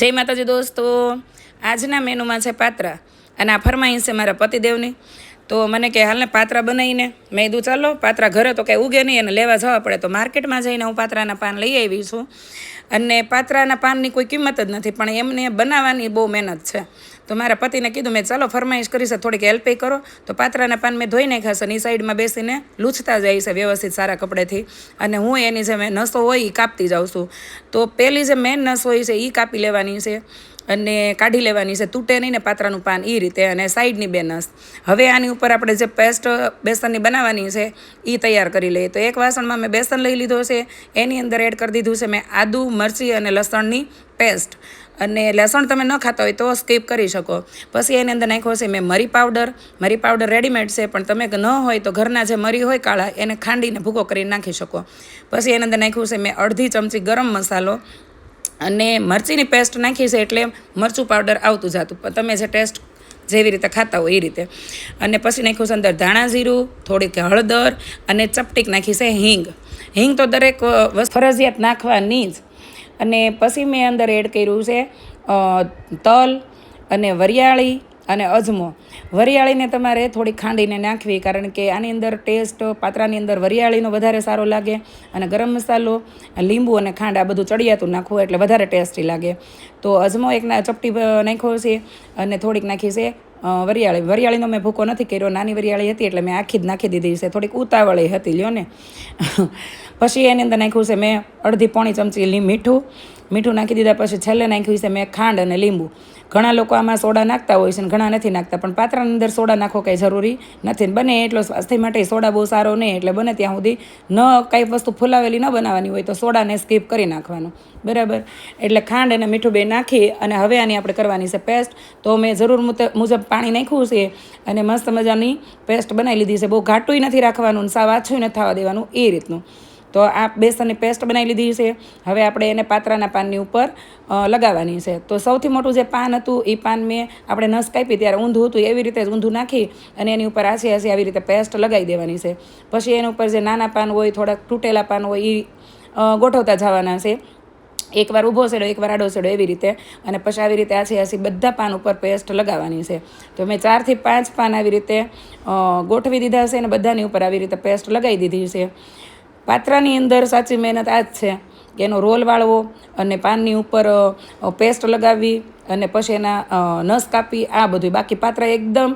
જય માતાજી દોસ્તો. આજના મેનુમાં છે પાત્રા. અને આ ફરમાઈશ છે મારા પતિદેવની. તો મને કે હાલને પાત્રા બનાવીને. મેં કીધું, ચાલો, પાત્રા ઘરે તો કંઈ ઉગે નહીં અને લેવા જવા પડે તો માર્કેટમાં જઈને હું પાત્રાના પાન લઈ આવી છું. અને પાત્રાના પાનની કોઈ કિંમત જ નથી, પણ એમને બનાવવાની બહુ મહેનત છે. તો મારા પતિને કીધું, મેં ચાલો ફરમાઈશ કરીશ થોડીક હેલ્પ કરો. તો પાત્રાના પાન મેં ધોઈ નાખ્યા છે એ સાઈડમાં બેસીને લૂછતા જાય છે વ્યવસ્થિત સારા કપડેથી. અને હું એની જે મેં નસો હોય એ કાપતી જાઉં છું. તો પહેલી જે મેન નસ હોય છે એ કાપી લેવાની છે. અને કાઢી લેવાની છે. તૂટે નહીં ને પાત્રાનું પાન એ રીતે અને સાઈડની બે નસ. હવે આની ઉપર આપણે જે પેસ્ટ, બેસનની બનાવવાની છે એ તૈયાર કરી લઈએ. તો એક વાસણમાં મેં બેસન લઈ લીધો છે. એની અંદર એડ કરી દીધું છે મેં આદુ, મરચી અને લસણની પેસ્ટ. અને લસણ તમે ન ખાતા હોય તો સ્કીપ કરી શકો. પછી એની અંદર નાખ્યો છે મેં મરી પાવડર. મરી પાવડર રેડીમેડ છે, પણ તમે ન હોય તો ઘરના જે મરી હોય કાળા, એને ખાંડીને ભૂકો કરી નાખી શકો. પછી એની અંદર નાખ્યું છે મેં અડધી ચમચી ગરમ મસાલો. અને મરચીની પેસ્ટ નાખી છે એટલે મરચું પાવડર આવતું જતું. તમે જે ટેસ્ટ જેવી રીતે ખાતા હોય એ રીતે. અને પછી નાખ્યું છે અંદર ધાણા જીરું, થોડીક હળદર અને ચપટીક નાખી છે હિંગ. હિંગ તો દરેક ફરજિયાત નાખવાની જ. અને પછી મેં અંદર એડ કર્યું છે તલ અને વરિયાળી અને અજમો. વરિયાળીને તમારે થોડી ખાંડીને નાખવી, કારણ કે આની અંદર ટેસ્ટ પાત્રાની અંદર વરિયાળીનો વધારે સારો લાગે. અને ગરમ મસાલો, લીંબુ અને ખાંડ આ બધું ચડિયાતું નાખવું એટલે વધારે ટેસ્ટી લાગે. તો અજમો એક ચપટી નાખ્યો છે અને થોડીક નાખી છે વરિયાળી. વરિયાળીનો મેં ભૂકો નથી કર્યો, નાની વરિયાળી હતી એટલે મેં આખી જ નાખી દીધી છે. થોડીક ઉતાવળી હતી, લ્યો ને. પછી એની અંદર નાખ્યું છે મેં અડધી પોણી ચમચી લી મીઠું મીઠું નાખી દીધા પછી છેલ્લે નાખ્યું છે મેં ખાંડ અને લીંબુ. ઘણા લોકો આમાં સોડા નાખતા હોય છે અને ઘણા નથી નાખતા, પણ પાત્રાની અંદર સોડા નાખવો કંઈ જરૂરી નથી ને બને એટલો સ્વાસ્થ્ય માટે સોડા બહુ સારો નહીં, એટલે બને ત્યાં સુધી ન કંઈ વસ્તુ ફૂલાવેલી ન બનાવવાની હોય તો સોડાને સ્કીપ કરી નાખવાનું. બરાબર? એટલે ખાંડ અને મીઠું બે નાખી અને હવે આની આપણે કરવાની છે પેસ્ટ. તો મેં જરૂર મુજબ પાણી નાખ્યું છે અને મસ્ત મજાની પેસ્ટ બનાવી લીધી છે. બહુ ઘાટુંય નથી રાખવાનું ને સાવ આછું નથી થવા દેવાનું, એ રીતનું. તો આ બેસનની પેસ્ટ બનાવી લીધી છે. હવે આપણે એને પાત્રાના પાનની ઉપર લગાવવાની છે. તો સૌથી મોટું જે પાન હતું એ પાન મેં આપણે નસ કાપી ત્યારે ઊંધું હતું, એવી રીતે ઊંધું નાખી અને એની ઉપર આસી આસી આવી રીતે પેસ્ટ લગાવી દેવાની છે. પછી એની ઉપર જે નાના પાન હોય, થોડાક તૂટેલા પાન હોય એ ગોઠવતા જવાના છે. એકવાર ઊભો છેડો એકવાર આડો છેડો એવી રીતે અને પછી આવી રીતે આછી આછી બધા પાન ઉપર પેસ્ટ લગાવવાની છે. તો મેં ચારથી પાંચ પાન આવી રીતે ગોઠવી દીધા છે અને બધાની ઉપર આવી રીતે પેસ્ટ લગાવી દીધી છે. પાત્રાની અંદર સાચી મહેનત આ જ છે કે એનો રોલ વાળવો અને પાનની ઉપર પેસ્ટ લગાવવી અને પછી એના નસ કાપી આ બધું બાકી પાત્રા એકદમ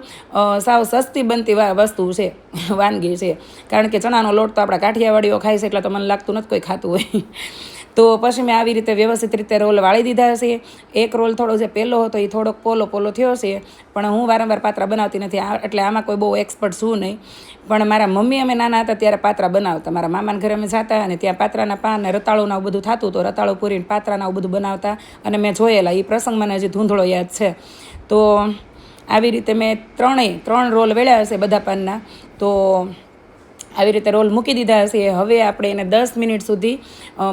સાવ સસ્તી બનતી વસ્તુ છે, વાનગી છે. કારણ કે ચણાનો લોટ તો આપણા કાઠિયાવાડીઓ ખાય છે, એટલે તો મને લાગતું નથી કોઈ ખાતું હોય. તો પછી મેં આવી રીતે વ્યવસ્થિત રીતે રોલ વાળી દીધા છે. એક રોલ થોડો જે પહેલો હતો એ થોડોક પોલો પોલો થયો છે. પણ હું વારંવાર પાત્રા બનાવતી નથી. એટલે આમાં કોઈ બહુ એક્સપર્ટ છું નહીં. પણ મારા મમ્મી અમે નાના હતા ત્યારે પાત્રા બનાવતા. મારા મામાના ઘરે અમે જતા અને ત્યાં પાત્રાના પાન અને રતાળું આવું બધું થતું તો રતાળું પૂરીને પાત્રાના બધું બનાવતા. અને મેં જોયેલા. એ પ્રસંગ મને હજી ધૂંધળો યાદ છે. તો આવી રીતે મેં ત્રણેય, ત્રણ રોલ વેળ્યા હશે બધા પાનના. તો આવી રીતે રોલ મૂકી દીધા હશે. હવે આપણે એને દસ મિનિટ સુધી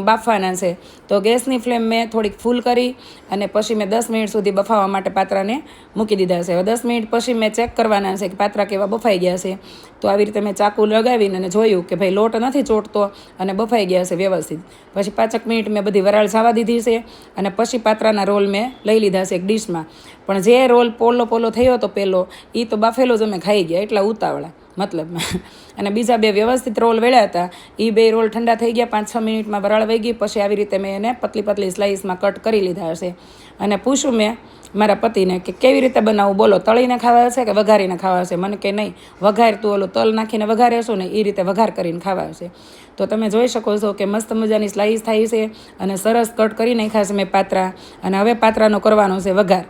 બાફવાના છે. તો ગેસની ફ્લેમ મેં થોડીક ફૂલ કરી અને પછી મેં દસ મિનિટ સુધી બફાવવા માટે પાત્રાને મૂકી દીધા છે. હવે દસ મિનિટ પછી મેં ચેક કરવાના છે કે પાત્રા કેવા બફાઈ ગયા છે. તો આવી રીતે મેં ચાકુ લગાવીને અને જોયું કે ભાઈ લોટ નથી ચોટતો અને બફાઈ ગયા છે વ્યવસ્થિત. પછી પાંચક મિનિટ મેં બધી વરાળ જવા દીધી છે અને પછી પાત્રાના રોલ મેં લઈ લીધા છે એક ડીશમાં. પણ જે રોલ પોલો પોલો થયો હતો પહેલો એ તો બાફેલો જ અમે ખાઈ ગયા, એટલા ઉતાવળા. મતલબમાં અને બીજા બે વ્યવસ્થિત રોલ વેળ્યા હતા. એ બે રોલ ઠંડા થઈ ગયા પાંચ છ મિનિટમાં વરાળ વહી ગઈ, પછી આવી રીતે મેં એને પતલી પતલી સ્લાઇસમાં કટ કરી લીધા હશે. અને પૂછું મેં મારા પતિને કે કેવી રીતે બનાવું? બોલો, તળીને ખાવા હશે કે વઘારીને ખાવા હશે? મને કે નહીં, વઘાર તું ઓલું તલ નાખીને વઘારે હશો ને એ રીતે વઘાર કરીને ખાવા હશે. તો તમે જોઈ શકો છો કે મસ્ત મજાની સ્લાઇસ થાય છે અને સરસ કટ કરી નાખ્યા છે મેં પાત્રા. અને હવે પાત્રાનો કરવાનો છે વઘાર.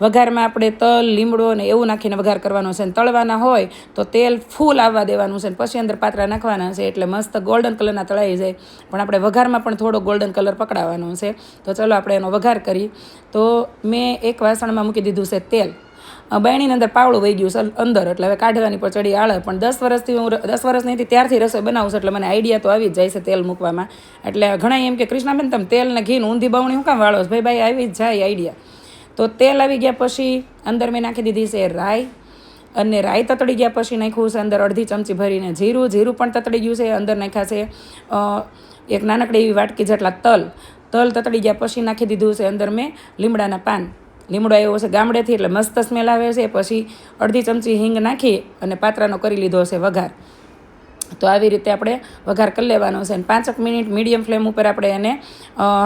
વઘારમાં આપણે તલ, લીમડો ને એવું નાખીને વઘાર કરવાનો છે અને તળવાના હોય તો તેલ ફૂલ આવવા દેવાનું છે ને પછી અંદર પાત્રા નાખવાના છે એટલે મસ્ત ગોલ્ડન કલરના તળાઈ જાય. પણ આપણે વઘારમાં પણ થોડો ગોલ્ડન કલર પકડાવવાનો છે. તો ચલો આપણે એનો વઘાર કરી. તો મેં એક વાસણમાં મૂકી દીધું છે તેલ. બાયણીની અંદર પાવડું વહી ગયું છે અંદર. એટલે હવે કાઢવાની પર ચડી આળે પણ દસ વર્ષથી હું દસ વર્ષ નહીંથી ત્યારથી રસોઈ બનાવું છું એટલે મને આઈડિયા તો આવી જ જાય છે તેલ મૂકવામાં. એટલે ઘણા એમ કે, કૃષ્ણાબેન, તમે તેલ ને ઘી ઊંધી બવણી હું કામ વાળો ભાઈ ભાઈ, આવી જ જાય આઈડિયા તો તેલ આવી ગયા પછી અંદર મેં નાખી દીધી છે રાઈ અને રાઈ તતડી ગયા પછી નાખ્યું છે અંદર અડધી ચમચી ભરીને જીરું. જીરું પણ તતડી ગયું છે, અંદર નાખ્યા છે એક નાનકડી એવી વાટકી જેટલા તલ. તલ તતડી ગયા પછી નાખી દીધું છે અંદર મેં લીમડાના પાન. લીમડો આવ્યો છે ગામડેથી એટલે મસ્ત સ્મેલ આવે છે. પછી અડધી ચમચી હિંગ નાખી અને પાત્રાનો કરી લીધો છે વઘાર. તો આવી રીતે આપણે વઘાર કરી લેવાનો છે અને પાંચક મિનિટ મીડિયમ ફ્લેમ ઉપર આપણે એને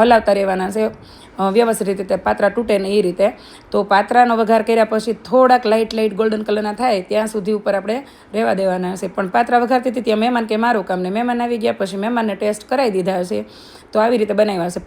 હલાવતા રહેવાના છે. વ્યવસ્થિત રીતે પાત્રા તૂટે ને એ રીતે. તો પાત્રાનો વઘાર કર્યા પછી થોડાક લાઇટ લાઇટ ગોલ્ડન કલરના થાય ત્યાં સુધી ઉપર આપણે રહેવા દેવાના હશે. પણ પાત્રા વઘારતી હતી ત્યાં મહેમાન કે મારું કામ ને મહેમાન આવી ગયા, પછી મહેમાનને ટેસ્ટ કરાવી દીધા હશે. તો આવી રીતે બનાવ્યા છે